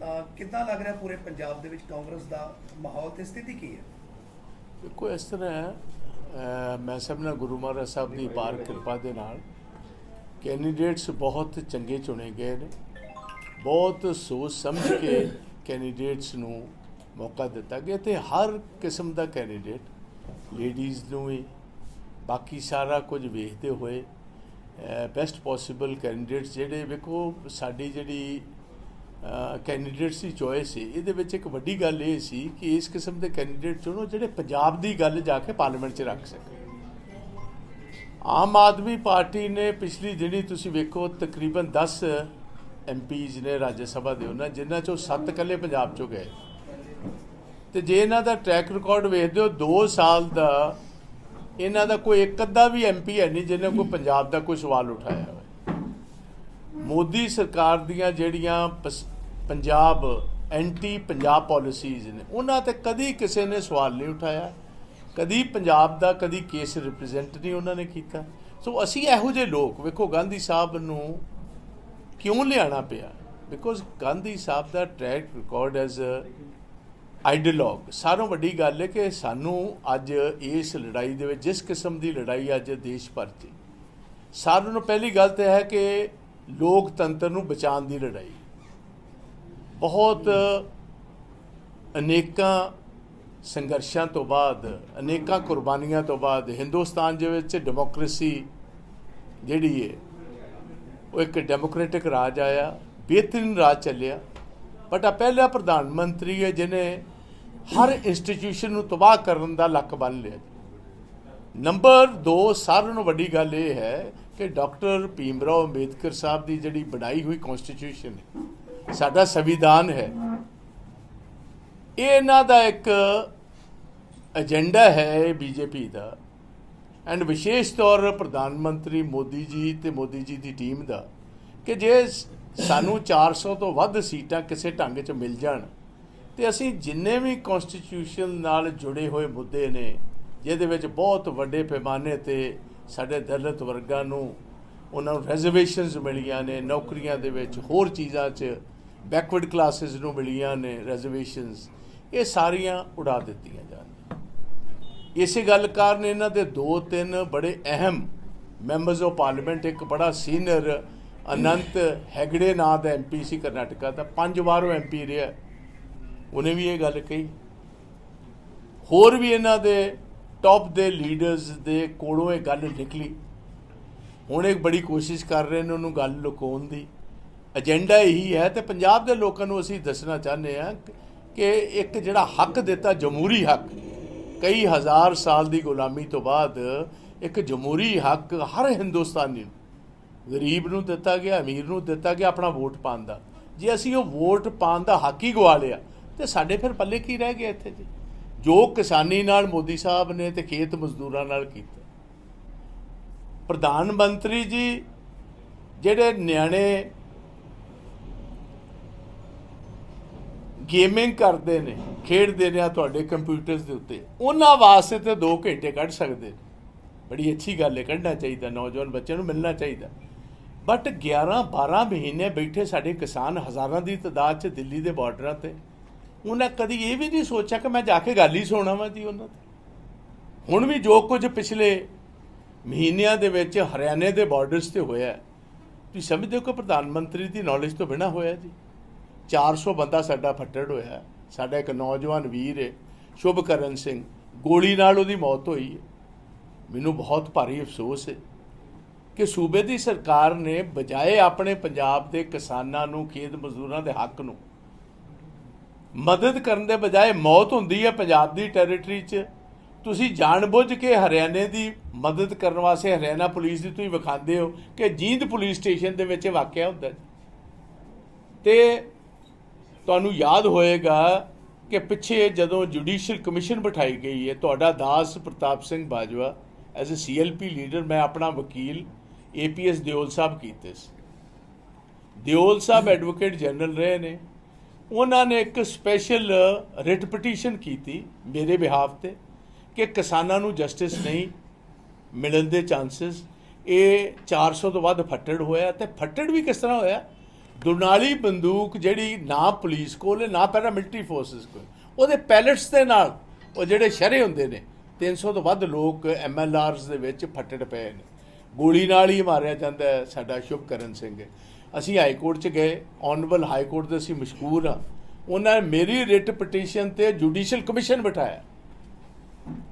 ਤਾਂ ਕਿੱਦਾਂ ਲੱਗ ਰਿਹਾ ਪੂਰੇ ਪੰਜਾਬ ਦੇ ਵਿੱਚ ਕਾਂਗਰਸ ਦਾ ਮਾਹੌਲ ਤੇ ਸਥਿਤੀ ਕੀ ਹੈ? ਦੇਖੋ, ਇਸ ਤਰ੍ਹਾਂ ਹੈ ਮੈਂ ਸਭ ਨਾਲ ਗੁਰੂ ਮਹਾਰਾਜ ਸਾਹਿਬ ਦੀ ਪਾਰ ਕਿਰਪਾ ਦੇ ਨਾਲ ਕੈਂਡੀਡੇਟਸ ਬਹੁਤ ਚੰਗੇ ਚੁਣੇ ਗਏ ਨੇ। ਬਹੁਤ ਸੋਚ ਸਮਝ ਕੇ ਕੈਂਡੀਡੇਟਸ ਨੂੰ ਮੌਕਾ ਦਿੱਤਾ ਗਿਆ ਤੇ ਹਰ ਕਿਸਮ ਦਾ ਕੈਂਡੀਡੇਟ, ਲੇਡੀਜ਼ ਨੂੰ ਵੀ, ਬਾਕੀ ਸਾਰਾ ਕੁਝ ਵੇਖਦੇ ਹੋਏ ਬੈਸਟ ਪੋਸੀਬਲ ਕੈਂਡੀਡੇਟਸ ਜਿਹੜੇ ਵੇਖੋ, ਸਾਡੀ ਜਿਹੜੀ ਕੈਂਡੀਡੇਟਸ ਦੀ ਚੋਇਸ ਸੀ। ਇਹਦੇ ਵਿੱਚ ਇੱਕ ਵੱਡੀ ਗੱਲ ਇਹ ਸੀ ਕਿ ਇਸ ਕਿਸਮ ਦੇ ਕੈਂਡੀਡੇਟ ਚੁਣੋ ਜਿਹੜੇ ਪੰਜਾਬ ਦੀ ਗੱਲ ਜਾ ਕੇ ਪਾਰਲੀਮੈਂਟ 'ਚ ਰੱਖ ਸਕਣ। ਆਮ ਆਦਮੀ ਪਾਰਟੀ ਨੇ ਪਿਛਲੀ ਜਿਹੜੀ ਤੁਸੀਂ ਵੇਖੋ, ਤਕਰੀਬਨ 10 ਐਮਪੀਜ਼ ਨੇ ਰਾਜ ਸਭਾ ਦੇ ਉਹਨਾਂ, ਜਿਨ੍ਹਾਂ ਚੋਂ 7 ਇਕੱਲੇ ਪੰਜਾਬ ਚੋਂ ਗਏ। ਤੇ ਜੇ ਇਹਨਾਂ ਦਾ ਟਰੈਕ ਰਿਕਾਰਡ ਵੇਖਦੇ ਹੋ 2 ਸਾਲ ਦਾ ਇਹਨਾਂ ਦਾ ਕੋਈ ਇੱਕ ਅੱਧਾ ਵੀ ਐਮਪੀ ਹੈ ਨਹੀਂ, ਜਿਹਨੇ ਕੋਈ ਪੰਜਾਬ ਦਾ ਕੋਈ ਸਵਾਲ ਉਠਾਇਆ ਹੋਵੇ। ਮੋਦੀ ਸਰਕਾਰ ਦੀਆਂ ਜਿਹੜੀਆਂ ਪਸ- ਪੰਜਾਬ ਐਂਟੀ ਪੰਜਾਬ ਪਾਲਿਸੀਜ਼ ਨੇ। ਉਹਨਾਂ ਤੇ ਕਦੀ ਕਿਸੇ ਨੇ ਸਵਾਲ ਨਹੀਂ ਉਠਾਇਆ। ਕਦੀ ਪੰਜਾਬ ਦਾ, ਕਦੀ ਕੇਸ ਰਿਪਰੈਜ਼ੈਂਟ ਨਹੀਂ ਉਹਨਾਂ ਨੇ ਕੀਤਾ। ਸੋ ਅਸੀਂ ਇਹੋ ਜਿਹੇ ਲੋਕ, ਵੇਖੋ ਗਾਂਧੀ ਸਾਹਿਬ ਨੂੰ ਕਿਉਂ ਲਿਆਣਾ ਪਿਆ? ਬਿਕੋਜ਼ ਗਾਂਧੀ ਸਾਹਿਬ ਦਾ ਟਰੈਕ ਰਿਕਾਰਡ ਐਜ਼ ਆਈਡੀਅਲੋਗ ਸਾਰੋਂ ਵੱਡੀ ਗੱਲ ਹੈ ਕਿ ਸਾਨੂੰ ਅੱਜ ਇਸ ਲੜਾਈ ਦੇ ਵਿੱਚ, ਜਿਸ ਕਿਸਮ ਦੀ ਲੜਾਈ ਅੱਜ ਦੇਸ਼ ਭਰ 'ਚ, ਸਾਰਿਆਂ ਨੂੰ ਪਹਿਲੀ ਗੱਲ ਤਾਂ ਹੈ ਕਿ ਲੋਕਤੰਤਰ ਨੂੰ ਬਚਾਉਣ ਦੀ ਲੜਾਈ। ਬਹੁਤ ਅਨੇਕਾਂ ਸੰਘਰਸ਼ਾਂ ਤੋਂ ਬਾਅਦ, ਅਨੇਕਾਂ ਕੁਰਬਾਨੀਆਂ ਤੋਂ ਬਾਅਦ, ਹਿੰਦੁਸਤਾਨ ਦੇ ਵਿੱਚ ਡੈਮੋਕ੍ਰੇਸੀ ਜਿਹੜੀ ਹੈ ਉਹ ਇੱਕ ਡੈਮੋਕ੍ਰੈਟਿਕ ਰਾਜ ਆਇਆ, ਬਿਹਤਰੀਨ ਰਾਜ ਚੱਲਿਆ। ਬਟ ਆ ਪਹਿਲਾ ਪ੍ਰਧਾਨ ਮੰਤਰੀ ਹੈ ਜਿਨੇ ਹਰ ਇੰਸਟੀਟਿਊਸ਼ਨ ਨੂੰ ਤਬਾਹ ਕਰਨ ਦਾ ਲੱਕ ਬੰਨ ਲਿਆ। ਨੰਬਰ 2 ਸਾਰਿਆਂ ਨੂੰ ਵੱਡੀ ਗੱਲ ਇਹ ਹੈ ਕਿ ਡਾਕਟਰ ਭੀਮਰਾਓ ਅੰਬੇਦਕਰ ਸਾਹਿਬ ਦੀ ਜਿਹੜੀ ਬਣਾਈ ਹੋਈ ਕਨਸਟੀਟਿਊਸ਼ਨ ਹੈ ਸਾਡਾ ਸੰਵਿਧਾਨ ਹੈ। ਇਹ ਇਹਨਾਂ ਦਾ ਇੱਕ ਏਜੰਡਾ ਹੈ ਬੀਜੇਪੀ ਦਾ। ਐਂਡ ਵਿਸ਼ੇਸ਼ ਤੌਰ ਪ੍ਰਧਾਨ ਮੰਤਰੀ ਮੋਦੀ ਜੀ ਤੇ ਮੋਦੀ ਜੀ ਦੀ ਟੀਮ ਦਾ ਕਿ ਜੇ ਸ- ਸਾਨੂੰ 400 ਤੋਂ ਵੱਧ ਸੀਟਾਂ ਕਿਸੇ ਢੰਗ 'ਚ ਮਿਲ ਜਾਣ, ਤੇ ਅਸੀਂ ਜਿੰਨੇ ਵੀ ਕਨਸਟੀਟਿਊਸ਼ਨ ਨਾਲ ਜੁੜੇ ਹੋਏ ਮੁੱਦੇ ਨੇ, ਜਿਹਦੇ ਵਿੱਚ ਬਹੁਤ ਵੱਡੇ ਪੈਮਾਨੇ ਤੇ ਸਾਡੇ ਦਲਿਤ ਵਰਗਾਂ ਨੂੰ ਉਹਨਾਂ ਨੂੰ ਰਿਜ਼ਰਵੇਸ਼ਨਸ ਮਿਲੀਆਂ ਨੇ, ਨੌਕਰੀਆਂ ਦੇ ਵਿੱਚ ਹੋਰ ਚੀਜ਼ਾਂ 'ਚ ਬੈਕਵਰਡ ਕਲਾਸਿਸ ਨੂੰ ਮਿਲੀਆਂ ਨੇ ਰਿਜ਼ਰਵੇਸ਼ਨਸ ਇਹ ਸਾਰੀਆਂ ਉਡਾ ਦਿੱਤੀਆਂ ਜਾਣ। ਇਸੇ ਗੱਲ ਕਾਰਨ ਇਹਨਾਂ ਦੇ ਦੋ ਤਿੰਨ ਬੜੇ ਅਹਿਮ ਮੈਂਬਰਸ ਆਫ ਪਾਰਲੀਮੈਂਟ ਇੱਕ ਬੜਾ ਸੀਨੀਅਰ ਅਨੰਤ ਹੈਗੜੇ ਨਾਂ ਦਾ ਐਮਪੀ ਸੀ ਕਰਨਾਟਕਾ ਦਾ, ਪੰਜ ਵਾਰ ਉਹ ਐਮਪੀ ਰਿਹਾ। ਉਹਨੇ ਵੀ ਇਹ ਗੱਲ ਕਹੀ। ਹੋਰ ਵੀ ਇਹਨਾਂ ਦੇ ਟੌਪ ਦੇ ਲੀਡਰਸ ਦੇ ਕੋਲੋਂ ਇਹ ਗੱਲ ਨਿਕਲੀ। ਹੁਣ ਇੱਕ ਬੜੀ ਕੋਸ਼ਿਸ਼ ਕਰ ਰਹੇ ਨੇ ਉਹਨੂੰ ਗੱਲ ਲੁਕਾਉਣ ਦੀ। ਏਜੰਡਾ ਇਹੀ ਹੈ ਤੇ ਪੰਜਾਬ ਦੇ ਲੋਕਾਂ ਨੂੰ ਅਸੀਂ ਦੱਸਣਾ ਚਾਹੁੰਦੇ ਹਾਂ ਕਿ ਇੱਕ ਜਿਹੜਾ ਹੱਕ ਦਿੱਤਾ, ਜਮਹੂਰੀ ਹੱਕ, ਕਈ ਹਜ਼ਾਰ ਸਾਲ ਦੀ ਗੁਲਾਮੀ ਤੋਂ ਬਾਅਦ ਇੱਕ ਜਮਹੂਰੀ ਹੱਕ ਹਰ ਹਿੰਦੁਸਤਾਨੀ ਨੂੰ, ਗਰੀਬ ਨੂੰ ਦਿੱਤਾ ਗਿਆ, ਅਮੀਰ ਨੂੰ ਦਿੱਤਾ ਗਿਆ ਆਪਣਾ ਵੋਟ ਪਾਉਣ ਦਾ। ਜੇ ਅਸੀਂ ਉਹ ਵੋਟ ਪਾਉਣ ਦਾ ਹੱਕ ਹੀ ਗਵਾ ਲਿਆ, ਤੇ ਸਾਡੇ ਫਿਰ ਪੱਲੇ ਕੀ ਰਹਿ ਗਿਆ ਇੱਥੇ ਜੀ? ਜੋ ਕਿਸਾਨੀ ਨਾਲ ਮੋਦੀ ਸਾਹਿਬ ਨੇ ਤੇ ਖੇਤ ਮਜ਼ਦੂਰਾਂ ਨਾਲ ਕੀਤਾ। ਪ੍ਰਧਾਨ ਮੰਤਰੀ ਜੀ, ਜਿਹੜੇ ਨਿਆਣੇ ਗੇਮਿੰਗ ਕਰਦੇ ਨੇ, ਖੇਡਦੇ ਨੇ ਆ ਤੁਹਾਡੇ ਕੰਪਿਊਟਰਸ ਦੇ ਉੱਤੇ। ਉਹਨਾਂ ਵਾਸਤੇ ਤੇ 2 ਘੰਟੇ ਕੱਢ ਸਕਦੇ ਨੇ। ਬੜੀ ਅੱਛੀ ਗੱਲ ਹੈ, ਕੱਢਣਾ ਚਾਹੀਦਾ, ਨੌਜਵਾਨ ਬੱਚਿਆਂ ਨੂੰ ਮਿਲਣਾ ਚਾਹੀਦਾ। ਬਟ 11 12 ਮਹੀਨੇ ਬੈਠੇ ਸਾਡੇ ਕਿਸਾਨ ਹਜ਼ਾਰਾਂ ਦੀ ਤਾਦਾਦ 'ਚ ਦਿੱਲੀ ਦੇ ਬਾਰਡਰਾਂ ਤੇ। ਉਹਨਾਂ ਕਦੀ ਇਹ ਵੀ ਨਹੀਂ ਸੋਚਿਆ ਕਿ ਮੈਂ ਜਾ ਕੇ ਗੱਲ ਹੀ ਸੁਣਾ ਵਾਂ ਜੀ ਉਹਨਾਂ ਤੇ ਹੁਣ ਵੀ ਜੋ ਕੁਝ ਪਿਛਲੇ ਮਹੀਨਿਆਂ ਦੇ ਵਿੱਚ ਹਰਿਆਣੇ ਦੇ ਬਾਰਡਰਸ ਤੇ ਹੋਇਆ ਤੁਸੀਂ ਸਮਝਦੇ ਹੋ ਕਿ ਪ੍ਰਧਾਨ ਮੰਤਰੀ ਦੀ ਨੌਲੇਜ ਤੋਂ ਬਿਨਾ ਹੋਇਆ ਜੀ। 400 ਬੰਦਾ ਸਾਡਾ ਫੱਟੜ ਹੋਇਆ ਸਾਡਾ ਇੱਕ ਨੌਜਵਾਨ ਵੀਰ ਹੈ, ਸ਼ੁਭਕਰਨ ਸਿੰਘ। ਗੋਲੀ ਨਾਲ ਉਹਦੀ ਮੌਤ ਹੋਈ ਹੈ। ਮੈਨੂੰ ਬਹੁਤ ਭਾਰੀ ਅਫਸੋਸ ਹੈ ਕਿ ਸੂਬੇ ਦੀ ਸਰਕਾਰ ਨੇ ਬਜਾਏ ਆਪਣੇ ਪੰਜਾਬ ਦੇ ਕਿਸਾਨਾਂ ਨੂੰ, ਖੇਤ ਮਜ਼ਦੂਰਾਂ ਦੇ ਹੱਕ ਨੂੰ, ਮਦਦ ਕਰਨ ਦੇ ਬਜਾਏ ਮੌਤ ਹੁੰਦੀ ਹੈ ਪੰਜਾਬ ਦੀ ਟੈਰੀਟਰੀ 'ਚ। ਤੁਸੀਂ ਜਾਣਬੁੱਝ ਕੇ ਹਰਿਆਣੇ ਦੀ ਮਦਦ ਕਰਨ ਵਾਸਤੇ ਹਰਿਆਣਾ ਪੁਲਿਸ ਦੀ ਤੁਸੀਂ ਵਿਖਾਉਂਦੇ ਹੋ ਕਿ ਜੀਂਦ ਪੁਲਿਸ ਸਟੇਸ਼ਨ ਦੇ ਵਿੱਚ ਵਾਕਿਆ ਹੁੰਦਾ ਜੀ। ਤੇ ਤੁਹਾਨੂੰ ਯਾਦ ਹੋਏਗਾ ਕਿ ਪਿੱਛੇ ਜਦੋਂ ਜੁਡੀਸ਼ੀਅਲ ਕਮਿਸ਼ਨ ਬਿਠਾਈ ਗਈ ਹੈ, ਤੁਹਾਡਾ ਦਾਸ Partap Singh Bajwa as a CLP leader ਮੈਂ ਆਪਣਾ ਵਕੀਲ ਏਪੀਐਸ ਦਿਓਲ ਸਾਹਿਬ ਕੀਤੇ ਸੀ। ਦਿਓਲ ਸਾਹਿਬ ਐਡਵੋਕੇਟ ਜਨਰਲ ਰਹੇ ਨੇ। ਉਹਨਾਂ ਨੇ ਇੱਕ ਸਪੈਸ਼ਲ ਰਿਟ ਪਟੀਸ਼ਨ ਕੀਤੀ ਮੇਰੇ ਬਿਹਾਫ ਤੇ ਕਿ ਕਿਸਾਨਾਂ ਨੂੰ ਜਸਟਿਸ ਨਹੀਂ ਮਿਲਣ ਦੇ ਚਾਂਸਸ ਇਹ 400 ਤੋਂ ਵੱਧ ਫੱਟੜ ਹੋਇਆ ਤੇ ਫੱਟੜ ਵੀ ਕਿਸ ਤਰ੍ਹਾਂ ਹੋਇਆ? ਦੁਨਾਲੀ ਬੰਦੂਕ ਜਿਹੜੀ ਨਾ ਪੁਲਿਸ ਕੋਲ, ਨਾ ਪੈਰਾ ਮਿਲਟਰੀ ਫੋਰਸਸ ਕੋਲ, ਉਹਦੇ ਪੈਲਟਸ ਦੇ ਨਾਲ ਉਹ ਜਿਹੜੇ ਸ਼ਰੇ ਹੁੰਦੇ ਨੇ 300 ਤੋਂ ਵੱਧ ਲੋਕ ਐਮਐਲਆਰਸ ਦੇ ਵਿੱਚ ਫੱਟੜ ਪਏ ਨੇ। ਗੋਲੀ ਨਾਲ ਹੀ ਮਾਰਿਆ ਜਾਂਦਾ ਹੈ ਸਾਡਾ ਸ਼ੁਭਕਰਨ ਸਿੰਘ। ਅਸੀਂ ਹਾਈ ਕੋਰਟ 'ਚ ਗਏ ਆਨਰੇਬਲ ਹਾਈ ਕੋਰਟ ਦੇ ਅਸੀਂ ਮਸ਼ਕੂਰ ਆ ਉਹਨਾਂ ਨੇ ਮੇਰੀ ਰਿਟ ਪਟੀਸ਼ਨ ਤੇ ਜੁਡੀਸ਼ੀਅਲ ਕਮਿਸ਼ਨ ਬਿਠਾਇਆ।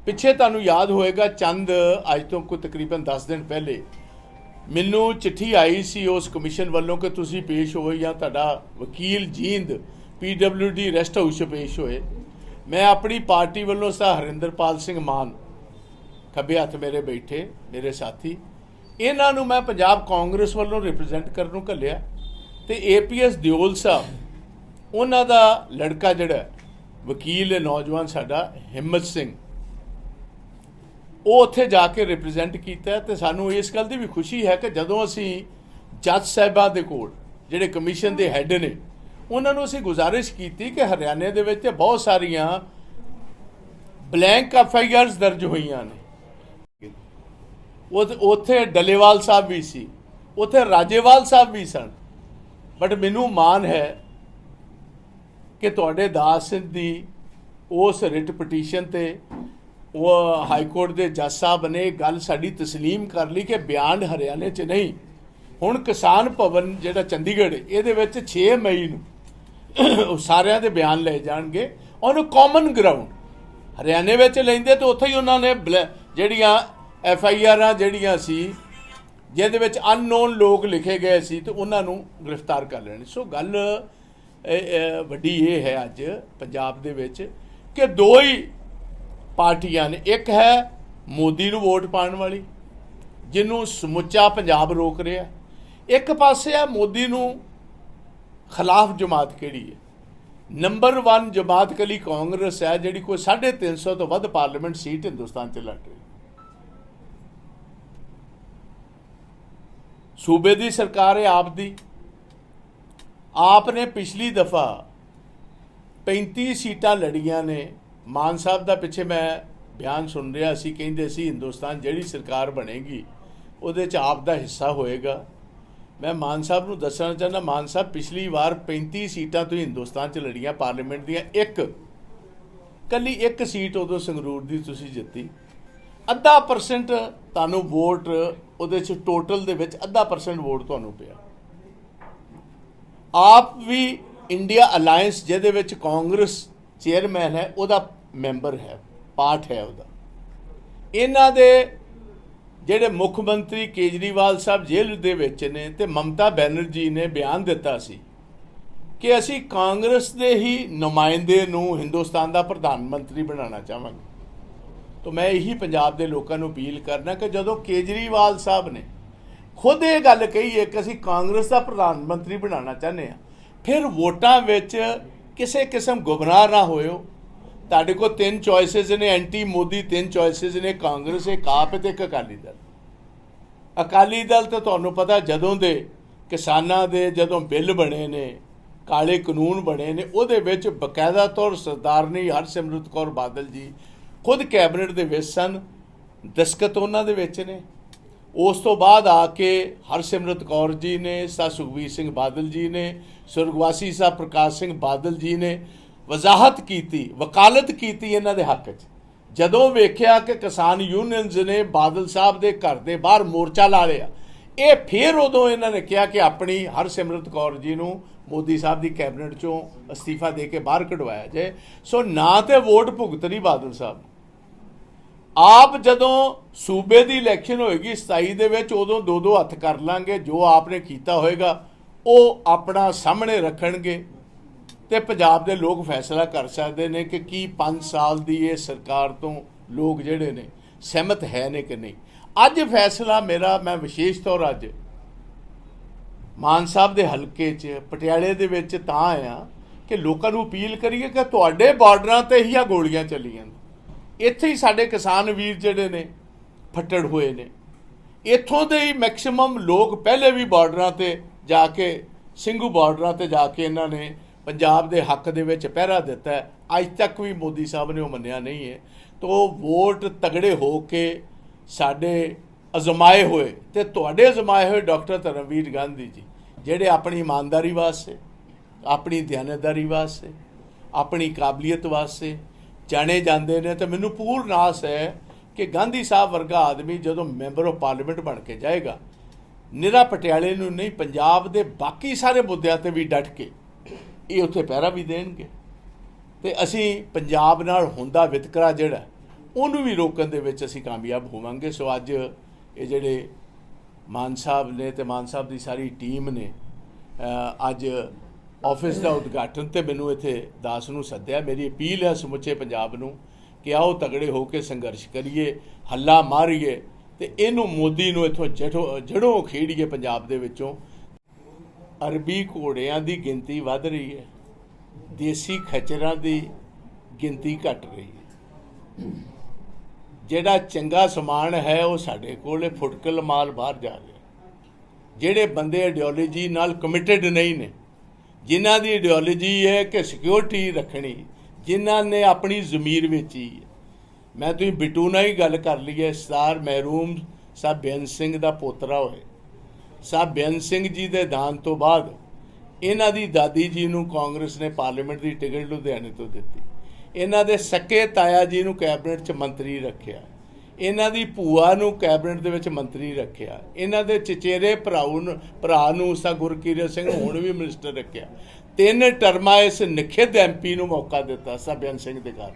ਪਿੱਛੇ ਤੁਹਾਨੂੰ ਯਾਦ ਹੋਏਗਾ ਚੰਦ, ਅੱਜ ਤੋਂ ਕੋਈ ਤਕਰੀਬਨ 10 ਦਿਨ ਪਹਿਲੇ ਮੈਨੂੰ ਚਿੱਠੀ ਆਈ ਸੀ ਉਸ ਕਮਿਸ਼ਨ ਵੱਲੋਂ ਕਿ ਤੁਸੀਂ ਪੇਸ਼ ਹੋਏ ਜਾਂ ਤੁਹਾਡਾ ਵਕੀਲ ਜੀਂਦ ਪੀਡਬਲਯੂਡੀ ਰੈਸਟ ਹਾਊਸ 'ਚ ਪੇਸ਼ ਹੋਏ। ਮੈਂ ਆਪਣੀ ਪਾਰਟੀ ਵੱਲੋਂ ਸਾ ਹਰਿੰਦਰਪਾਲ ਸਿੰਘ ਮਾਨ ਖੱਬੇ ਹੱਥ ਮੇਰੇ ਬੈਠੇ, ਮੇਰੇ ਸਾਥੀ। ਇਹਨਾਂ ਨੂੰ ਮੈਂ ਪੰਜਾਬ ਕਾਂਗਰਸ ਵੱਲੋਂ ਰਿਪਰੈਜ਼ੈਂਟ ਕਰਨ ਨੂੰ ਘੱਲਿਆ ਤੇ ਏਪੀਐਸ ਦਿਓਲ ਸਾਹਿਬ, ਉਹਨਾਂ ਦਾ ਲੜਕਾ ਜਿਹੜਾ ਵਕੀਲ ਹੈ, ਨੌਜਵਾਨ ਸਾਡਾ ਹਿੰਮਤ ਸਿੰਘ। ਉਹ ਉੱਥੇ ਜਾ ਕੇ ਰਿਪਰੈਜ਼ੈਂਟ ਕੀਤਾ ਤੇ ਸਾਨੂੰ ਇਸ ਗੱਲ ਦੀ ਵੀ ਖੁਸ਼ੀ ਹੈ ਕਿ ਜਦੋਂ ਅਸੀਂ ਜੱਜ ਸਾਹਿਬਾਂ ਦੇ ਕੋਲ, ਜਿਹੜੇ ਕਮਿਸ਼ਨ ਦੇ ਹੈੱਡ ਨੇ, ਉਹਨਾਂ ਨੂੰ ਅਸੀਂ ਗੁਜ਼ਾਰਿਸ਼ ਕੀਤੀ ਕਿ ਹਰਿਆਣੇ ਦੇ ਵਿੱਚ ਬਹੁਤ ਸਾਰੀਆਂ ਬਲੈਂਕ ਐਫ ਆਈ ਆਰਸ ਦਰਜ ਹੋਈਆਂ ਨੇ। ਉੱਥੇ ਡਲੇਵਾਲ ਸਾਹਿਬ ਵੀ ਸੀ, ਉੱਥੇ ਰਾਜੇਵਾਲ ਸਾਹਿਬ ਵੀ ਸਨ। ਬਟ ਮੈਨੂੰ ਮਾਣ ਹੈ ਕਿ ਤੁਹਾਡੇ ਦਾਸ ਸਿੰਘ ਦੀ ਉਸ ਰਿਟ ਪਟੀਸ਼ਨ ਤੇ ਉਹ ਹਾਈ ਕੋਰਟ ਦੇ ਜੱਜ ਸਾਹਿਬ ਨੇ ਇਹ ਗੱਲ ਸਾਡੀ تسلیم ਕਰ ਲਈ ਕਿ ਬਿਆਨ ਹਰਿਆਣੇ 'ਚ ਨਹੀਂ ਹੁਣ ਕਿਸਾਨ ਭਵਨ ਜਿਹੜਾ ਚੰਡੀਗੜ੍ਹ ਹੈ, ਇਹਦੇ ਵਿੱਚ 6 ਮਈ ਨੂੰ ਉਹ ਸਾਰਿਆਂ ਦੇ ਬਿਆਨ ਲਏ ਜਾਣਗੇ ਉਹਨੂੰ ਕਾਮਨ ਗਰਾਊਂਡ ਹਰਿਆਣੇ ਵਿੱਚ ਲੈਂਦੇ ਤੇ ਉੱਥੇ ਹੀ ਉਹਨਾਂ ਨੇ ਬਲੈ- ਜਿਹੜੀਆਂ ਐਫ ਆਈ ਆਰਾਂ ਜਿਹੜੀਆਂ ਸੀ ਜਿਹਦੇ ਵਿੱਚ ਅਨਨੋਨ ਲੋਕ ਲਿਖੇ ਗਏ ਸੀ ਤੇ ਉਹਨਾਂ ਨੂੰ ਗ੍ਰਿਫਤਾਰ ਕਰ ਲੈਣ ਸੋ ਗੱਲ ਇਹ- ਇਹ ਵੱਡੀ ਇਹ ਹੈ ਅੱਜ ਪੰਜਾਬ ਦੇ ਵਿੱਚ ਕਿ ਦੋ ਹੀ ਪਾਰਟੀਆਂ ਨੇ। ਇੱਕ ਹੈ ਮੋਦੀ ਨੂੰ ਵੋਟ ਪਾਉਣ ਵਾਲੀ, ਜਿਹਨੂੰ ਸਮੁੱਚਾ ਪੰਜਾਬ ਰੋਕ ਰਿਹਾ। ਇੱਕ ਪਾਸੇ ਆ ਮੋਦੀ ਨੂੰ ਖਿਲਾਫ ਜਮਾਤ ਕਿਹੜੀ ਹੈ? ਨੰਬਰ 1 ਜਮਾਤ ਕਲੀ ਕਾਂਗਰਸ ਹੈ, ਜਿਹੜੀ ਕੋਈ 350 ਤੋਂ ਵੱਧ ਪਾਰਲੀਮੈਂਟ ਸੀਟ ਹਿੰਦੁਸਤਾਨ 'ਚ ਲੜ ਰਹੀ। ਸੂਬੇ ਦੀ ਸਰਕਾਰ ਹੈ ਆਪ ਦੀ। ਆਪ ਨੇ ਪਿਛਲੀ ਦਫਾ 35 ਸੀਟਾਂ ਲੜੀਆਂ ਨੇ। ਮਾਨ ਸਾਹਿਬ ਦਾ ਪਿੱਛੇ ਮੈਂ ਬਿਆਨ ਸੁਣ ਰਿਹਾ ਸੀ, ਕਹਿੰਦੇ ਸੀ ਹਿੰਦੁਸਤਾਨ ਜਿਹੜੀ ਸਰਕਾਰ ਬਣੇਗੀ, ਉਹਦੇ 'ਚ ਆਪ ਦਾ ਹਿੱਸਾ ਹੋਏਗਾ। ਮੈਂ ਮਾਨ ਸਾਹਿਬ ਨੂੰ ਦੱਸਣਾ ਚਾਹੁੰਦਾ, ਮਾਨ ਸਾਹਿਬ ਪਿਛਲੀ ਵਾਰ 35 ਸੀਟਾਂ ਤੁਸੀਂ ਹਿੰਦੁਸਤਾਨ 'ਚ ਲੜੀਆਂ, ਪਾਰਲੀਮੈਂਟ ਦੀਆਂ ਇੱਕ। ਕੱਲੀ ਇੱਕ ਸੀਟ ਉਦੋਂ ਸੰਗਰੂਰ ਦੀ ਤੁਸੀਂ ਜਿੱਤੀ। ਅੱਧਾ ਪਰਸੈਂਟ ਤੁਹਾਨੂੰ ਵੋਟ ਉਹਦੇ 'ਚ ਟੋਟਲ ਦੇ ਵਿੱਚ ਅੱਧਾ ਪਰਸੈਂਟ ਵੋਟ ਤੁਹਾਨੂੰ ਪਿਆ। ਆਪ ਵੀ ਇੰਡੀਆ ਅਲਾਈਅੰਸ ਜਿਹਦੇ ਵਿੱਚ ਕਾਂਗਰਸ ਚੇਅਰਮੈਨ ਹੈ, ਉਹਦਾ ਮੈਂਬਰ ਹੈ, ਪਾਠ ਹੈ ਉਹਦਾ। ਇਹਨਾਂ ਦੇ ਜਿਹੜੇ ਮੁੱਖ ਮੰਤਰੀ ਕੇਜਰੀਵਾਲ ਸਾਹਿਬ ਜੇਲ੍ਹ ਦੇ ਵਿੱਚ ਨੇ ਤੇ ਮਮਤਾ ਬੈਨਰਜੀ ਨੇ ਬਿਆਨ ਦਿੱਤਾ ਸੀ ਕਿ ਅਸੀਂ ਕਾਂਗਰਸ ਦੇ ਹੀ ਨੁਮਾਇੰਦੇ ਨੂੰ ਹਿੰਦੁਸਤਾਨ ਦਾ ਪ੍ਰਧਾਨ ਮੰਤਰੀ ਬਣਾਉਣਾ ਚਾਹਾਂਗੇ। ਤਾਂ ਮੈਂ ਇਹੀ ਪੰਜਾਬ ਦੇ ਲੋਕਾਂ ਨੂੰ ਅਪੀਲ ਕਰਨਾ ਕਿ ਜਦੋਂ ਕੇਜਰੀਵਾਲ ਸਾਹਿਬ ਨੇ ਖੁਦ ਇਹ ਗੱਲ ਕਹੀ ਹੈ ਕਿ ਅਸੀਂ ਕਾਂਗਰਸ ਦਾ ਪ੍ਰਧਾਨ ਮੰਤਰੀ ਬਣਾਉਣਾ ਚਾਹੁੰਦੇ ਹਾਂ, ਫਿਰ ਵੋਟਾਂ ਵਿੱਚ ਕਿਸੇ ਕਿਸਮ ਗੁੰਮਰਾਹ ਨਾ ਹੋਇਓ। ਤੁਹਾਡੇ ਕੋਲ ਤਿੰਨ ਚੋਇਸਸ ਨੇ, ਐਂਟੀ ਮੋਦੀ ਤਿੰਨ ਚੋਇਸਸ ਨੇ, ਕਾਂਗਰਸ ਇੱਕ, ਆਪ ਤੇ ਇੱਕ ਅਕਾਲੀ ਦਲ। ਅਕਾਲੀ ਦਲ ਤਾਂ ਤੁਹਾਨੂੰ ਪਤਾ ਜਦੋਂ ਦੇ ਕਿਸਾਨਾਂ ਦੇ ਜਦੋਂ ਬਿੱਲ ਬਣੇ ਨੇ, ਕਾਲੇ ਕਾਨੂੰਨ ਬਣੇ ਨੇ, ਉਹਦੇ ਵਿੱਚ ਬਕਾਇਦਾ ਤੌਰ ਸਰਦਾਰਨੀ ਹਰਸਿਮਰਤ ਕੌਰ ਬਾਦਲ ਜੀ ਖੁਦ ਕੈਬਨਿਟ ਦੇ ਵਿੱਚ ਸਨ ਦਸਕਤ ਉਹਨਾਂ ਦੇ ਵਿੱਚ ਨੇ। ਉਸ ਤੋਂ ਬਾਅਦ ਆ ਕੇ ਹਰਸਿਮਰਤ ਕੌਰ ਜੀ ਨੇ, ਸਾ ਸੁਖਬੀਰ ਸਿੰਘ ਬਾਦਲ ਜੀ ਨੇ ਸੁਰਗਵਾਸੀ ਸਾਹਿਬ ਪ੍ਰਕਾਸ਼ ਸਿੰਘ ਬਾਦਲ ਜੀ ਨੇ ਵਜ਼ਾਹਤ ਕੀਤੀ, ਵਕਾਲਤ ਕੀਤੀ ਇਹਨਾਂ ਦੇ ਹੱਕ 'ਚ। ਜਦੋਂ ਵੇਖਿਆ ਕਿ ਕਿਸਾਨ ਯੂਨੀਅਨਸ ਨੇ ਬਾਦਲ ਸਾਹਿਬ ਦੇ ਘਰ ਦੇ ਬਾਹਰ ਮੋਰਚਾ ਲਾ ਲਿਆ, ਇਹ ਫਿਰ ਉਦੋਂ ਇਹਨਾਂ ਨੇ ਕਿਹਾ ਕਿ ਆਪਣੀ ਹਰਸਿਮਰਤ ਕੌਰ ਜੀ ਨੂੰ ਮੋਦੀ ਸਾਹਿਬ ਦੀ ਕੈਬਨਿਟ ਚੋਂ ਅਸਤੀਫਾ ਦੇ ਕੇ ਬਾਹਰ ਕਢਵਾਇਆ ਜਾਏ। ਸੋ ਨਾ ਤੇ ਵੋਟ ਭੁਗਤਣੀ ਬਾਦਲ ਸਾਹਿਬ। ਆਪ ਜਦੋਂ ਸੂਬੇ ਦੀ ਇਲੈਕਸ਼ਨ ਹੋਏਗੀ 27 ਦੇ ਵਿੱਚ ਉਦੋਂ ਦੋ ਦੋ ਹੱਥ ਕਰ ਲਾਂਗੇ, ਜੋ ਆਪਨੇ ਕੀਤਾ ਹੋਏਗਾ ਉਹ ਆਪਣਾ ਸਾਹਮਣੇ ਰੱਖਣਗੇ ਤੇ ਪੰਜਾਬ ਦੇ ਲੋਕ ਫੈਸਲਾ ਕਰ ਸਕਦੇ ਨੇ ਕਿ ਕੀ 5 ਸਾਲ ਦੀ ਇਹ ਸਰਕਾਰ ਤੋਂ ਲੋਕ ਜਿਹੜੇ ਨੇ ਸਹਿਮਤ ਹੈ ਨੇ ਕਿ ਨਹੀਂ। ਅੱਜ ਫੈਸਲਾ ਮੇਰਾ, ਮੈਂ ਵਿਸ਼ੇਸ਼ ਤੌਰ ਅੱਜ ਮਾਨ ਸਾਹਿਬ ਦੇ ਹਲਕੇ 'ਚ, ਪਟਿਆਲੇ ਦੇ ਵਿੱਚ ਤਾਂ ਆਇਆ ਕਿ ਲੋਕਾਂ ਨੂੰ ਅਪੀਲ ਕਰੀਏ ਕਿ ਤੁਹਾਡੇ ਬਾਰਡਰਾਂ ਤੇ ਹੀ ਆ ਗੋਲੀਆਂ ਚੱਲੀਆਂ। ਇੱਥੇ ਹੀ ਸਾਡੇ ਕਿਸਾਨ ਵੀਰ ਜਿਹੜੇ ਨੇ, ਫੱਟੜ ਹੋਏ ਨੇ। ਇੱਥੋਂ ਦੇ ਹੀ ਮੈਕਸਿਮਮ ਲੋਕ ਪਹਿਲੇ ਵੀ ਬਾਰਡਰਾਂ ਤੇ ਜਾ ਕੇ ਸਿੰਘੂ ਬਾਰਡਰਾਂ ਤੇ ਜਾ ਕੇ ਇਹਨਾਂ ਨੇ ਪੰਜਾਬ ਦੇ ਹੱਕ ਦੇ ਵਿੱਚ ਪਹਿਰਾ ਦਿੱਤਾ ਅੱਜ ਤੱਕ ਵੀ ਮੋਦੀ ਸਾਹਿਬ ਨੇ ਉਹ ਮੰਨਿਆ ਨਹੀਂ ਹੈ। ਤੋ ਵੋਟ ਤਗੜੇ ਹੋ ਕੇ ਸਾਡੇ ਅਜ਼ਮਾਏ ਹੋਏ ਤੇ ਤੁਹਾਡੇ ਅਜ਼ਮਾਏ ਹੋਏ ਡਾਕਟਰ ਧਰਮਵੀਰ ਗਾਂਧੀ ਜੀ, ਜਿਹੜੇ ਆਪਣੀ ਇਮਾਨਦਾਰੀ ਵਾਸਤੇ, ਆਪਣੀ ਦਿਆਨਤਦਾਰੀ ਵਾਸਤੇ, ਆਪਣੀ ਕਾਬਲੀਅਤ ਵਾਸਤੇ ਜਾਣੇ ਜਾਂਦੇ ਨੇ ਤੇ ਮੈਨੂੰ ਪੂਰਨ ਆਸ ਹੈ ਕਿ ਗਾਂਧੀ ਸਾਹਿਬ ਵਰਗਾ ਆਦਮੀ ਜਦੋਂ ਮੈਂਬਰ ਆਫ ਪਾਰਲੀਮੈਂਟ ਬਣ ਕੇ ਜਾਏਗਾ ਨਿਰਾ ਪਟਿਆਲੇ ਨੂੰ ਨਹੀਂ, ਪੰਜਾਬ ਦੇ ਬਾਕੀ ਸਾਰੇ ਮੁੱਦਿਆਂ ਤੇ ਵੀ ਡਟ ਕੇ ਇਹ ਉੱਥੇ ਪਹਿਰਾ ਵੀ ਦੇਣਗੇ। ਤੇ ਅਸੀਂ ਪੰਜਾਬ ਨਾਲ ਹੁੰਦਾ ਵਿਤਕਰਾ ਜਿਹੜਾ, ਉਹਨੂੰ ਵੀ ਰੋਕਣ ਦੇ ਵਿੱਚ ਅਸੀਂ ਕਾਮਯਾਬ ਹੋਵਾਂਗੇ। ਸੋ ਅੱਜ ਇਹ ਜਿਹੜੇ ਮਾਨ ਸਾਹਿਬ ਨੇ ਤੇ ਮਾਨ ਸਾਹਿਬ ਦੀ ਸਾਰੀ ਟੀਮ ਨੇ ਅੱਜ ਆਫਿਸ ਦਾ ਉਦਘਾਟਨ ਤੇ ਮੈਨੂੰ ਇੱਥੇ ਦਾਸ ਨੂੰ ਸੱਦਿਆ। ਮੇਰੀ ਅਪੀਲ ਹੈ ਸਮੁੱਚੇ ਪੰਜਾਬ ਨੂੰ ਕਿ ਆਓ ਤਗੜੇ ਹੋ ਕੇ ਸੰਘਰਸ਼ ਕਰੀਏ, ਹੱਲਾ ਮਾਰੀਏ ਤੇ ਇਹਨੂੰ ਮੋਦੀ ਨੂੰ ਇੱਥੋਂ ਜੜੋਂ ਜੜੋਂ ਖੇੜੀਏ ਪੰਜਾਬ ਦੇ ਵਿੱਚੋਂ ਅਰਬੀ ਘੋੜਿਆਂ ਦੀ ਗਿਣਤੀ ਵੱਧ ਰਹੀ ਹੈ। ਦੇਸੀ ਖਚਰਾਂ ਦੀ ਗਿਣਤੀ ਘਟ ਰਹੀ ਹੈ। ਜਿਹੜਾ ਚੰਗਾ ਸਮਾਨ ਹੈ ਉਹ ਸਾਡੇ ਕੋਲੇ ਫੁਟਕਲ ਮਾਲ ਬਾਹਰ ਜਾ ਰਿਹਾ। ਜਿਹੜੇ ਬੰਦੇ ਆਈਡੀਓਲੋਜੀ ਨਾਲ ਕਮਿਟਡ ਨਹੀਂ ਨੇ, ਜਿਨ੍ਹਾਂ ਦੀ ਆਈਡੀਓਲੋਜੀ ਹੈ ਕਿ ਸਿਕਿਉਰਿਟੀ ਰੱਖਣੀ, ਜਿਨ੍ਹਾਂ ਨੇ ਆਪਣੀ ਜ਼ਮੀਰ ਵੇਚੀ ਹੈ। ਮੈਂ ਤੁਸੀਂ ਬਿੱਟੂ ਨਾਲ ਹੀ ਗੱਲ ਕਰ ਲਈ ਹੈ ਸਰ ਮਹਿਰੂਮ ਸਾਹਿਬ ਬੇਅੰਤ ਸਿੰਘ ਦਾ ਪੋਤਰਾ ਹੋਏ। ਸਾਹਿਬ ਬੇਅੰਤ ਸਿੰਘ ਜੀ ਦੇ ਦਾਨ ਤੋਂ ਬਾਅਦ ਇਹਨਾਂ ਦੀ ਦਾਦੀ ਜੀ ਨੂੰ ਕਾਂਗਰਸ ਨੇ ਪਾਰਲੀਮੈਂਟ ਦੀ ਟਿਕਟ ਲੁਧਿਆਣੇ ਤੋਂ ਦਿੱਤੀ। ਇਹਨਾਂ ਦੇ ਸਕੇ ਤਾਇਆ ਜੀ ਨੂੰ ਕੈਬਨਿਟ 'ਚ ਮੰਤਰੀ ਰੱਖਿਆ। ਇਹਨਾਂ ਦੀ ਭੂਆ ਨੂੰ ਕੈਬਨਿਟ ਦੇ ਵਿੱਚ ਮੰਤਰੀ ਰੱਖਿਆ। ਇਹਨਾਂ ਦੇ ਚਚੇਰੇ ਭਰਾਉ ਨੂੰ ਭਰਾ ਨੂੰ ਉਸਾ ਗੁਰਕੀਰਤ ਸਿੰਘ ਹੁਣ ਵੀ ਮਿਨਿਸਟਰ ਰੱਖਿਆ। ਤਿੰਨ ਟਰਮਾਂ ਇਸ ਨਿਖਿਤ ਐਮਪੀ ਨੂੰ ਮੌਕਾ ਦਿੱਤਾ ਸਭਿਆਨ ਸਿੰਘ ਦੇ ਘਰ।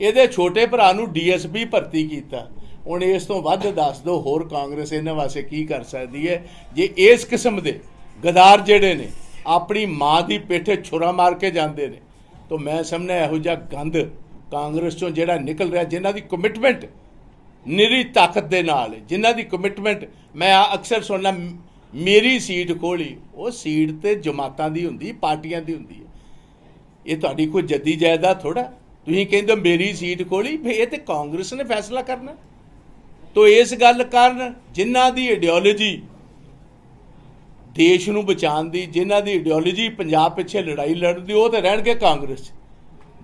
ਇਹਦੇ ਛੋਟੇ ਭਰਾ ਨੂੰ ਡੀਐਸਪੀ ਭਰਤੀ ਕੀਤਾ। ਹੁਣ ਇਸ ਤੋਂ ਵੱਧ ਦੱਸ ਦਿਓ ਹੋਰ ਕਾਂਗਰਸ ਇਹਨਾਂ ਵਾਸਤੇ ਕੀ ਕਰ ਸਕਦੀ ਹੈ? ਜੇ ਇਸ ਕਿਸਮ ਦੇ ਗਦਾਰ ਜਿਹੜੇ ਨੇ ਆਪਣੀ ਮਾਂ ਦੀ ਪਿੱਠੇ ਛੁਰਾ ਮਾਰ ਕੇ ਜਾਂਦੇ ਨੇ ਤਾਂ ਮੈਂ ਸਮਝਦਾ ਇਹੋ ਜਿਹਾ ਗੰਦ ਕਾਂਗਰਸ ਚੋਂ ਜਿਹੜਾ ਨਿਕਲ ਰਿਹਾ ਜਿਨ੍ਹਾਂ ਦੀ ਕਮਿਟਮੈਂਟ ਨਿਰੀ ਤਾਕਤ ਦੇ ਨਾਲ ਹੈ, ਜਿਨ੍ਹਾਂ ਦੀ ਕਮਿਟਮੈਂਟ ਮੈਂ ਆ ਅਕਸਰ ਸੁਣਨਾ ਮੇਰੀ ਸੀਟ ਖੋਲੀ ਉਹ ਸੀਟ ਤੇ ਜਮਾਤਾਂ ਦੀ ਹੁੰਦੀ ਪਾਰਟੀਆਂ ਦੀ ਹੁੰਦੀ ਹੈ। ਇਹ ਤੁਹਾਡੀ ਕੋਈ ਜੱਦੀ ਜਾਇਦਾਦ ਥੋੜਾ ਤੁਸੀਂ ਕਹਿੰਦੇ ਹੋ ਮੇਰੀ ਸੀਟ ਖੋਲੀ ਇਹ ਤੇ ਕਾਂਗਰਸ ਨੇ ਫੈਸਲਾ ਕਰਨਾ। ਤੋ ਇਸ ਗੱਲ ਕਾਰਨ ਜਿਨ੍ਹਾਂ ਦੀ ਆਈਡੀਓਲੋਜੀ ਦੇਸ਼ ਨੂੰ ਬਚਾਉਣ ਦੀ, ਜਿਨ੍ਹਾਂ ਦੀ ਆਈਡੀਓਲੋਜੀ ਪੰਜਾਬ ਪਿੱਛੇ ਲੜਾਈ ਲੜਨ ਦੀ, ਉਹ ਤੇ ਰਹਿਣਗੇ ਕਾਂਗਰਸ।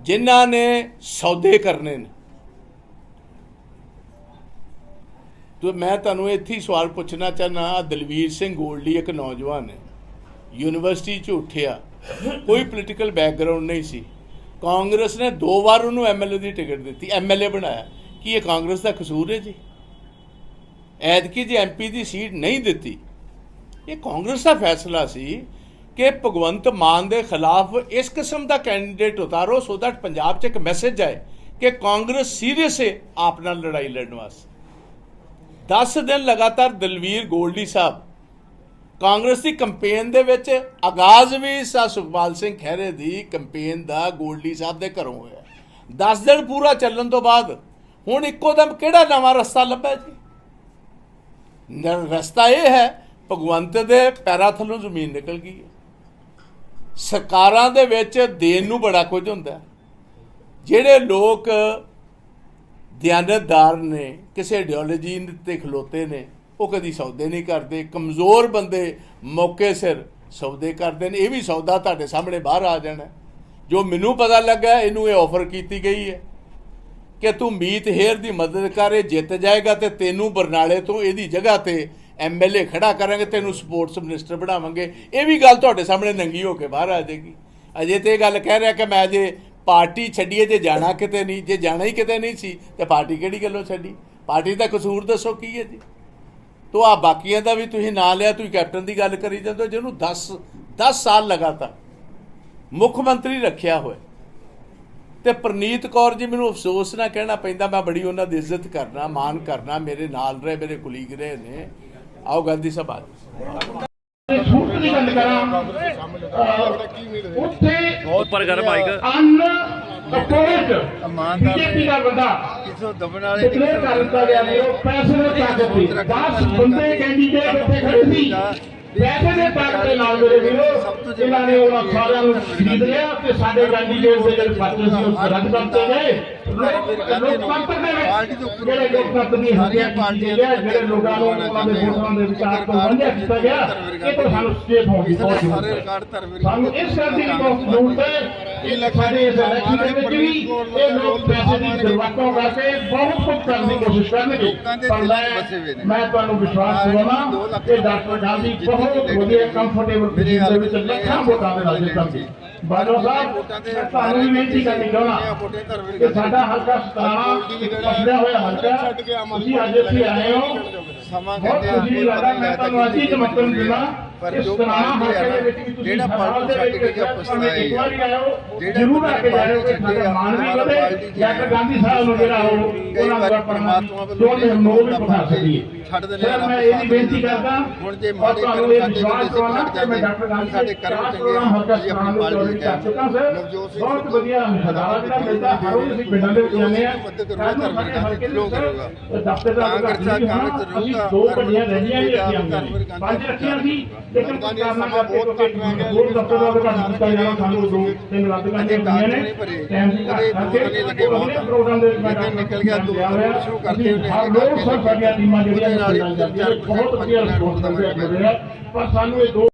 ਜਿਨ੍ਹਾਂ ਨੇ ਸੌਦੇ ਕਰਨੇ ਨੇ। ਤੋ ਮੈਂ ਤੁਹਾਨੂੰ ਇੱਥੇ ਹੀ ਸਵਾਲ ਪੁੱਛਣਾ ਚਾਹਨਾ ਦਲਵੀਰ ਸਿੰਘ ਗੋਲਡੀ ਇੱਕ ਨੌਜਵਾਨ ਹੈ। ਯੂਨੀਵਰਸਿਟੀ 'ਚ ਉੱਠਿਆ। ਕੋਈ ਪੋਲੀਟੀਕਲ ਬੈਕਗ੍ਰਾਉਂਡ ਨਹੀਂ ਸੀ। ਕਾਂਗਰਸ ਨੇ ਦੋ ਵਾਰ ਉਹਨੂੰ ਐਮਐਲਏ ਦੀ ਟਿਕਟ ਦਿੱਤੀ ਐਮਐਲਏ ਬਣਾਇਆ। ਕੀ ਇਹ ਕਾਂਗਰਸ ਦਾ ਕਸੂਰ ਹੈ ਜੀ? ਐਤਕੀ ਜੇ ਐਮਪੀ ਦੀ ਸੀਟ ਨਹੀਂ ਦਿੱਤੀ, ਇਹ ਕਾਂਗਰਸ ਦਾ ਫੈਸਲਾ ਸੀ ਕਿ ਭਗਵੰਤ ਮਾਨ ਦੇ ਖਿਲਾਫ ਇਸ ਕਿਸਮ ਦਾ ਕੈਂਡੀਡੇਟ ਉਤਾਰੋ ਸੋ ਦੈਟ ਪੰਜਾਬ 'ਚ ਇੱਕ ਮੈਸੇਜ ਜਾਏ ਕਿ ਕਾਂਗਰਸ ਸੀਰੀਅਸ ਹੈ ਆਪ ਨਾਲ ਲੜਾਈ ਲੜਨ ਵਾਸਤੇ। 10 ਦਿਨ ਲਗਾਤਾਰ ਦਲਵੀਰ ਗੋਲਡੀ ਸਾਹਿਬ ਕਾਂਗਰਸ ਦੀ ਕੈਂਪੇਨ ਦੇ ਵਿੱਚ ਆਗਾਜ਼ ਵੀ ਸਾ ਸੁਖਪਾਲ ਸਿੰਘ ਖਹਿਰੇ ਦੀ ਕੈਂਪੇਨ ਦਾ ਗੋਲਡੀ ਸਾਹਿਬ ਦੇ ਘਰੋਂ ਹੋਇਆ। 10 ਦਿਨ ਪੂਰਾ ਚੱਲਣ ਤੋਂ ਬਾਅਦ ਹੁਣ ਇੱਕੋ ਦਮ ਕਿਹੜਾ ਨਵਾਂ ਰਸਤਾ ਲੱਭਿਆ ਜੀ? ਰਸਤਾ ਇਹ ਹੈ, ਭਗਵੰਤ ਦੇ ਪੈਰਾਂ ਥੱਲੋਂ ਜ਼ਮੀਨ ਨਿਕਲ ਗਈ ਹੈ। ਸਰਕਾਰਾਂ ਦੇ ਵਿੱਚ ਦੇਣ ਨੂੰ ਬੜਾ ਕੁਝ ਹੁੰਦਾ ਜਿਹੜੇ ਲੋਕ ਦਿਆਨਤਦਾਰ ਨੇ, ਕਿਸੇ ਆਈਡੀਓਲੋਜੀ ਤੇ ਖਲੋਤੇ ਨੇ ਉਹ ਕਦੀ ਸੌਦੇ ਨਹੀਂ ਕਰਦੇ, ਕਮਜ਼ੋਰ ਬੰਦੇ ਮੌਕੇ ਸਿਰ ਸੌਦੇ ਕਰਦੇ ਨੇ, ਇਹ ਵੀ ਸੌਦਾ ਤੁਹਾਡੇ ਸਾਹਮਣੇ ਬਾਹਰ ਆ ਜਾਣਾ। ਜੋ ਮੈਨੂੰ ਪਤਾ ਲੱਗਾ, ਇਹਨੂੰ ਇਹ ਆਫਰ ਕੀਤੀ ਗਈ ਹੈ ਕਿ ਤੂੰ ਮੀਤ ਹੇਰ ਦੀ ਮਦਦ ਕਰ, ਇਹ ਜਿੱਤ ਜਾਏਗਾ ਤੇ ਤੈਨੂੰ ਬਰਨਾਲੇ ਤੋਂ ਇਹਦੀ ਜਗ੍ਹਾ ਤੇ ਐਮਐਲਏ ਖੜਾ ਕਰਾਂਗੇ, ਤੈਨੂੰ ਸਪੋਰਟਸ ਮਿਨਿਸਟਰ ਬਣਾਵਾਂਗੇ। ਇਹ ਵੀ ਗੱਲ ਤੁਹਾਡੇ ਸਾਹਮਣੇ ਨੰਗੀ ਹੋ ਕੇ ਬਾਹਰ ਆ ਜਾਏਗੀ। ਅਜੇ ਤੇ ਇਹ ਗੱਲ ਕਹਿ ਰਿਹਾ ਕਿ ਮੈਂ ਜੇ ਪਾਰਟੀ ਛੱਡੀਏ, ਜੇ ਜਾਣਾ ਕਿਤੇ ਨਹੀਂ, ਜੇ ਜਾਣਾ ਹੀ ਕਿਤੇ ਨਹੀਂ ਸੀ, ਤੇ ਪਾਰਟੀ ਕਿਹੜੀ ਗੱਲੋਂ ਛੱਡੀ? ਪਾਰਟੀ ਦਾ ਕਸੂਰ ਦੱਸੋ ਕੀ ਹੈ ਜੀ? ਤੋ ਆ ਬਾਕੀਆਂ ਦਾ ਵੀ ਤੁਸੀਂ ਨਾਂ ਲਿਆ ਤੁਸੀਂ ਕੈਪਟਨ ਦੀ ਗੱਲ ਕਰੀ ਜਾਂਦੇ ਹੋ ਜਿਹਨੂੰ 10 10 ਸਾਲ ਲਗਾਤਾਰ ਮੁੱਖ ਮੰਤਰੀ ਰੱਖਿਆ ਹੋਇਆ। ਤੇ ਪ੍ਰਨੀਤ ਕੌਰ ਜੀ ਮੈਨੂੰ ਅਫਸੋਸ ਨਾ ਕਹਿਣਾ ਪੈਂਦਾ ਮੈਂ ਬੜੀ ਉਹਨਾਂ ਦੀ ਇੱਜ਼ਤ ਕਰਨਾ ਮਾਣ ਕਰਨਾ ਮੇਰੇ ਨਾਲ ਰਹੇ ਮੇਰੇ ਕੁਲੀਗ ਰਹੇ ਨੇ। ਆਓ ਗਾਂਧੀ ਸਭਾ ਛੂਟ ਦੀ ਗੱਲ ਕਰਾਂ। ਉੱਥੇ ਉੱਪਰ ਕਰ ਮਾਈਕ ਅਨ ਇਮਾਨਦਾਰ ਬੀਜੇਪੀ ਦਾ ਬੰਦਾ। ਕਿਥੋਂ ਦਬਣ ਵਾਲੇ ਡਿਕਲੇਅਰ ਕਰ ਦਿੱਤਾ ਗਿਆ ਉਹ ਪੈਸੇ ਦੇ ਤਾਕਤ ਦੀ 10 ਬੰਦੇ ਕੈਂਡੀਡੇਟ ਉੱਥੇ ਖੜੇ ਸੀ। ਪੈਸੇ ਦੇ ਤਾਕਤ ਦੇ ਨਾਲ ਮੇਰੇ ਵੀਰੋ ਇਹਨਾਂ ਨੇ ਉਹਨਾਂ ਸਾਰਿਆਂ ਨੂੰ ਖਰੀਦ ਲਿਆ ਤੇ ਸਾਡੇ ਕੈਂਡੀਡੇਟ ਦੇ ਜਿਹੜੇ ਪਰਚੇ ਸੀ ਉਹ ਰੱਦ ਕਰਤੇ ਗਏ ਲੋਕਤੰਤਰ ਦੇ ਵਿੱਚ ਜਿਹੜੇ ਲੋਕਤੰਤਰ ਦੀ ਹੱਤਿਆ ਕੀਤੀ ਗਈ ਹੈ ਜਿਹੜੇ ਲੋਕਾਂ ਨੂੰ ਉਹਨਾਂ ਦੇ ਵੋਟਾਂ ਦੇ ਵਿਚਾਰ ਤੋਂ ਵਾਂਝਾ ਕੀਤਾ ਗਿਆ ਇਹ ਤਾਂ ਸਾਨੂੰ ਸਟੇਟ ਹੋਣ ਦੀ ਬਹੁਤ ਜ਼ਰੂਰਤ ਹੈ। ਸਾਨੂੰ ਇਸ ਗੱਲ ਦੀ ਬਹੁਤ ਜ਼ਰੂਰਤ ਹੈ ਸਾਡੇ ਇਸ ਇਲੈਕਸ਼ਨ ਦੇ ਵਿੱਚ ਵੀ ਇਹ ਲੋਕ ਪੈਸੇ ਦੀ ਦੁਰਵਰਤੋਂ ਕਰਕੇ ਬਹੁਤ ਕੁਝ ਕਰਨ ਦੀ ਕੋਸ਼ਿਸ਼ ਕਰਨਗੇ। ਪਰ ਮੈਂ ਮੈਂ ਤੁਹਾਨੂੰ ਵਿਸ਼ਵਾਸ ਦਿਵਾਉਣਾ ਕਿ ਡਾਕਟਰ ਗਾਂਧੀ ਬਹੁਤ ਵਧੀਆ ਕੰਫਰਟੇਬਲ ਦੇ ਵਿੱਚ ਲੱਖਾਂ ਵੋਟਾਂ ਦੇ ਨਾਲ ਜਿੱਤਣਗੇ ਬਾਦਲ ਸਾਹਿਬ, ਮੈਂ ਤੁਹਾਨੂੰ ਵੀ ਬੇਨਤੀ ਕਰਨੀ ਚਾਹੁੰਦਾ ਕਿ ਸਾਡਾ ਹਲਕਾ ਸਤਾਣਾ ਇੱਕ ਹੋਇਆ ਹਲਕਾ ਤੁਸੀਂ ਅੱਜ ਇੱਥੇ ਆਏ ਹੋ। ਸਮਾਂ ਕਹਿੰਦੇ ਆ ਮੈਂ ਤੁਹਾਨੂੰ ਅੱਜ ਹੀ ਚਮਕਣ ਦਿੰਦਾ ਪਰ ਜੋ ਪਾਰਟੀ ਦੇ ਹੈ ਵਿੱਚ ਤੁਸੀਂ ਜਿਹੜਾ ਪਾਰਟੀ ਦੇ ਛੱਡ ਕੇ ਵਿੱਚ ਭਾਵੇਂ ਪਛਤਾਇਆ ਜਿਹੜਾ ਆ ਪਾਰਟੀ ਸਾਡਾ ਮਾਣ ਵੀ ਨਾਲ ਵਧੇ ਪਾਰਟੀ ਡਾਕਟਰ ਗਾਂਧੀ ਸਾਹਿਬ ਨੂੰ ਜਿਹੜਾ ਕਈ ਉਹਨਾਂ ਦਾ ਪਰਮਾਤਮਾ ਵੱਲੋਂ ਜੋ ਨੇ ਵੀ ਪਖਾ ਸਕੀਏ ਛੱਡ ਆ ਸਰ ਰੱਬ ਮੈਂ ਇਹ ਵੀ ਸਾਥ ਬੇਨਤੀ। ਕਰਦਾ ਹੁਣ ਜੇ ਮਾੜੇ ਕਰਮ ਸਾਡੇ ਵਿਸ਼ਵਾਸ ਜਿਹੜੇ ਦਿਵਾਉਣਾ ਕਿ ਮੈਂ ਸਿੱਖ ਡਾਕਟਰ ਗਾਂਧੀ ਸਾਡੇ ਦੇ ਕਰਮ ਚੰਗੇ ਅਸੀਂ ਆਪਣੀ ਦੇ ਪਾਰਟੀ ਚੁੱਕਾ ਸਰ। ਨਵਜੋਤ ਸਿੰਘ ਬਹੁਤ ਵਧੀਆ ਹਜ਼ਾਰਾਂ ਜਿਹੜਾ ਮਿਲਦਾ ਹਰ ਰੋਜ਼ ਅਸੀਂ ਪਿੰਡਾਂ ਦੇ ਵਿੱਚ ਜਾਂਦੇ ਆ ਮਦਦ ਕਰੂਗਾ, ਕੱਲ੍ਹ ਨੂੰ ਸਾਡੇ ਹਲਕੇ ਦੇ ਵਿੱਚ। ਦਫ਼ਤਰ ਦਾ ਕਾਂਗਰਸ ਦਾ ਕਾਂਗਰਸ ਅਸੀਂ ਰਹੂਗਾ, ਦੋ ਵੱਡੀਆਂ ਰੈਲੀਆਂ ਵੀ ਧਰਮ ਪੰਜ ਰੱਖੀਆਂ ਸੀ ਲੇਕਿਨ ਧਰਮ ਕਾਰਨਾਂ ਸਮਾਂ ਕਰਕੇ ਬਹੁਤ ਕਿਉਂਕਿ ਘੱਟ ਰਹਿ ਗਿਆ, ਹੋਰ ਦਫ਼ਤਰ ਦਾ ਉਦਘਾਟਨ ਕੀਤਾ ਜਾਣਾ ਸਾਨੂੰ ਦੋ ਤਿੰਨ ਰੱਦ ਕਰਨੀਆਂ ਅਜੇ ਪਈਆਂ ਕਾਗਜ਼ ਨੇ ਨਹੀਂ ਭਰੇ। ਟਾਈਮ ਦੀ ਅਜੇ ਘਾਟ ਦੋ ਕਰਕੇ ਦਿਨ ਲੱਗੇ ਬਹੁਤ ਆ। ਪ੍ਰੋਗਰਾਮ ਦੇ ਵਿੱਚ ਮੈਂ ਜਿੱਦਣ ਨਿਕਲ ਗਿਆ, ਦੋ ਗਿਆ ਹੋਇਆ। ਸ਼ੁਰੂ ਕਰਦੇ ਅਸੀਂ ਨੇ, ਹਰ ਕਰਕੇ ਰੋਜ਼ ਸਰ ਸਾਡੀਆਂ ਟੀਮਾਂ ਜਿਹੜੀਆਂ ਉਹਦੇ ਨਾਲ ਹੀ ਨੇ ਤਿੰਨ ਚਾਰ ਬਹੁਤ ਵਧੀਆ ਰਿਸਪੌਂਸ ਕਰਦੇ ਆ ਪਰ ਸਾਨੂੰ ਇਹ ਦੋ